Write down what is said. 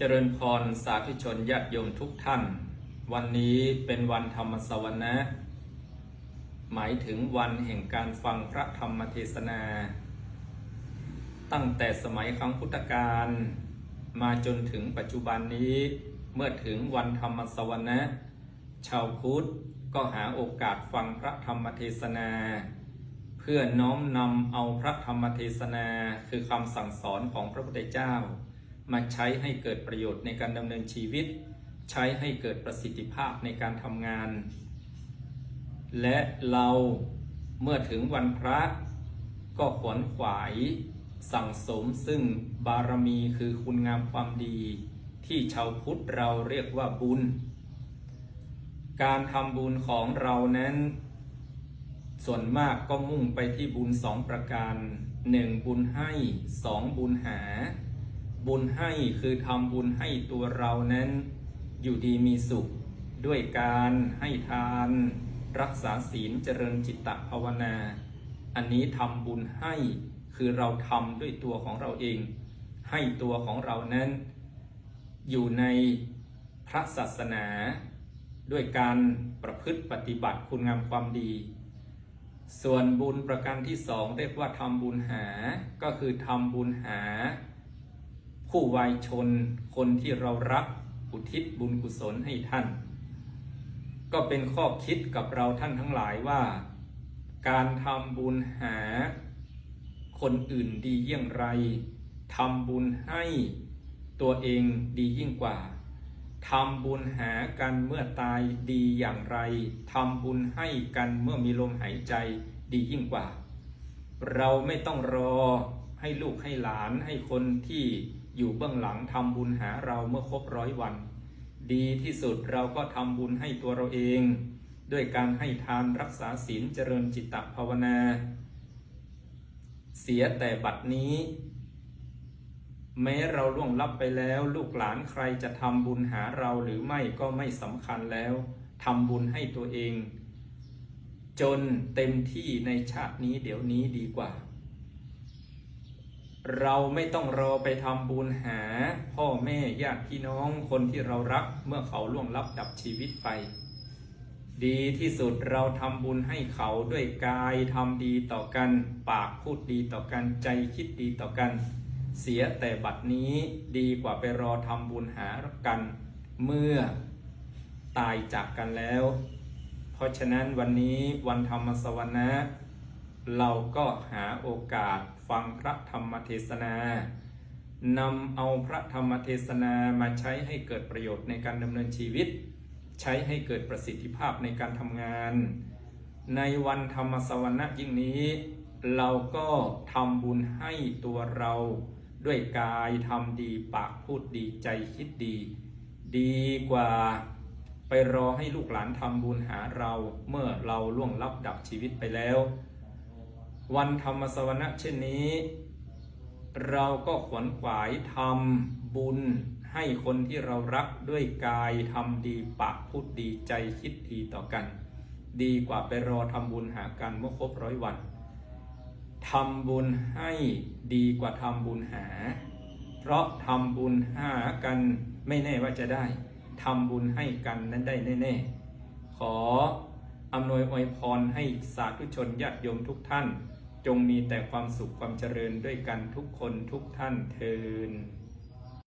เจริญพรสาธุชนญาติโยมทุกท่าน วันนี้เป็นวันธรรมสวนะ หมายถึงวันแห่งการฟังพระธรรมเทศนา ตั้งแต่สมัยครั้งพุทธกาลมาจนถึงปัจจุบันนี้เมื่อถึงวันธรรมสวนะ ชาวพุทธก็หาโอกาสฟังพระธรรมเทศนา เพื่อน้อมนำเอาพระธรรมเทศนาคือคำสั่งสอนของพระพุทธเจ้า มาใช้ให้เกิดประโยชน์ในการดำเนินชีวิต ใช้ให้เกิดประสิทธิภาพในการทำงาน และเราเมื่อถึงวันพระก็ขวนขวายสั่งสมซึ่งบารมีคือคุณงามความดี ที่ชาวพุทธเราเรียกว่าบุญ การทำบุญของเรานั้น ส่วนมากก็มุ่งไปที่บุญสองประการหนึ่งบุญให้สองบุญหา บุญให้คือทำบุญให้ตัวเรานั้น อยู่ดีมีสุข ด้วยการให้ทาน รักษาศีลเจริญจิตตภาวนา อันนี้ทำบุญให้คือเราทำด้วยตัวของเราเอง ให้ตัวของเรานั้น อยู่ในพระศาสนา ด้วยการประพฤติปฏิบัติคุณงามความดี ส่วนบุญประการที่สองเรียกว่าทำบุญหา ก็คือทำบุญหา ผู้วายชน คนที่เรารักอุทิศบุญกุศลให้ท่าน ก็เป็นข้อคิดกับเราท่านทั้งหลายว่า การทำบุญหา คนอื่นดีเยี่ยงไรทำบุญให้ตัวเองดียิ่งกว่าทำบุญหากันเมื่อตายดีอย่างไรทำบุญให้กันเมื่อมีลมหายใจดียิ่งกว่า เราไม่ต้องรอให้ลูกให้หลานให้คนที่ อยู่เบื้องหลังทำบุญหาเราเมื่อครบร้อยวัน ดีที่สุดเราก็ทำบุญให้ตัวเราเอง ด้วยการให้ทานรักษาศีลเจริญจิตตภาวนา เสียแต่บัดนี้ แม้เราล่วงลับไปแล้วลูกหลานใครจะทำบุญหาเราหรือไม่ก็ไม่สำคัญแล้วทำบุญให้ตัวเอง จนเต็มที่ในชาตินี้เดี๋ยวนี้ดีกว่า เราไม่ต้องรอไปทำบุญหา พ่อแม่ญาติพี่น้องคนที่เรารักเมื่อเขาล่วงลับดับชีวิตไป ดีที่สุดเราทำบุญให้เขาด้วยกายทำดีต่อกัน ปากพูดดีต่อกันใจคิดดีต่อกัน เสียแต่บัดนี้ดีกว่าไปรอทำบุญหากัน เมื่อตายจากกันแล้ว เพราะฉะนั้นวันนี้วันธรรมสวรรนะ เราก็หาโอกาสฟังพระธรรมเทศนานำเอาพระธรรมเทศนามาใช้ให้เกิดประโยชน์ในการดำเนินชีวิต ใช้ให้เกิดประสิทธิภาพในการทำงาน ในวันธรรมสวนะยิ่งนี้ เราก็ทำบุญให้ตัวเราด้วยกายทำดีปากพูดดีใจคิดดี ดีกว่าไปรอให้ลูกหลานทำบุญหาเราเมื่อเราล่วงลับดับชีวิตไปแล้ว วันธรรมสวนะเช่นนี้ เราก็ขวนขวายทำบุญให้คนที่เรารักด้วยกายทำดีปากพูดดีใจคิดดีต่อกัน ดีกว่าไปรอทำบุญหากันเมื่อครบร้อยวันทำบุญให้ดีกว่าทำบุญหา เพราะทำบุญหากันไม่แน่ว่าจะได้ทำบุญให้กันนั้นได้แน่ๆขออำนวยอวยพรให้สาธุชนญาติโยมทุกท่าน จงมีแต่ความสุขความเจริญด้วยกันทุกคนทุกท่านเทิน